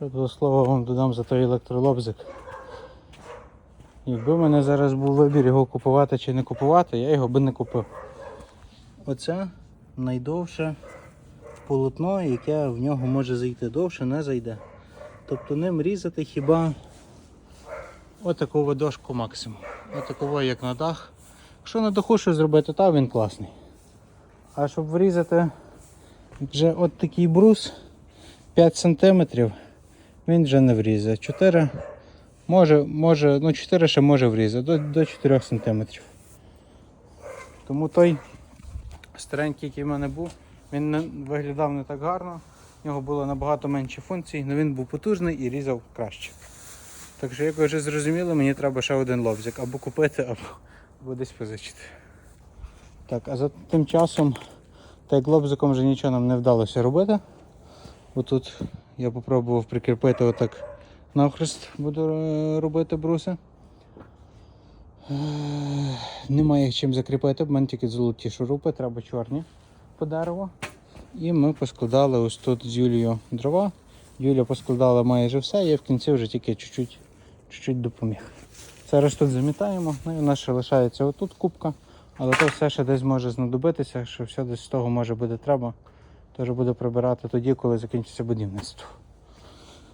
До слова вам додам за той електролобзик. Якби в мене зараз був вибір його купувати чи не купувати, я його би не купив. Оце найдовше полотно, яке в нього може зайти довше, не зайде. Тобто ним різати хіба отаку дошку максимум. Отаково як на дах. Якщо на даху щось зробити, то він класний. А щоб врізати вже от такий брус 5 см, він вже не врізе. 4 може, може, ну 4 ще може врізати, до, до 4 см. Тому той старенький, який в мене був, він не, виглядав не так гарно. В нього було набагато менше функцій, але він був потужний і різав краще. Так що, як ви вже зрозуміли, мені треба ще один лобзик або купити, або, або десь позичити. Так, а за тим часом, так як лобзиком вже нічого нам не вдалося робити. Отут я попробував прикріпити отак навхрест, буду е, робити бруси. Е, Немає чим закріпити, в мене тільки золоті шурупи, треба чорні по дереву. І ми поскладали ось тут з Юлією дрова. Юля поскладала майже все, я в кінці вже тільки чуть-чуть, допоміг. Зараз тут замітаємо, ну і у нас ще лишається отут кубка, але то все ще десь може знадобитися, що все десь з того може буде треба. Теж буде прибирати тоді, коли закінчиться будівництво.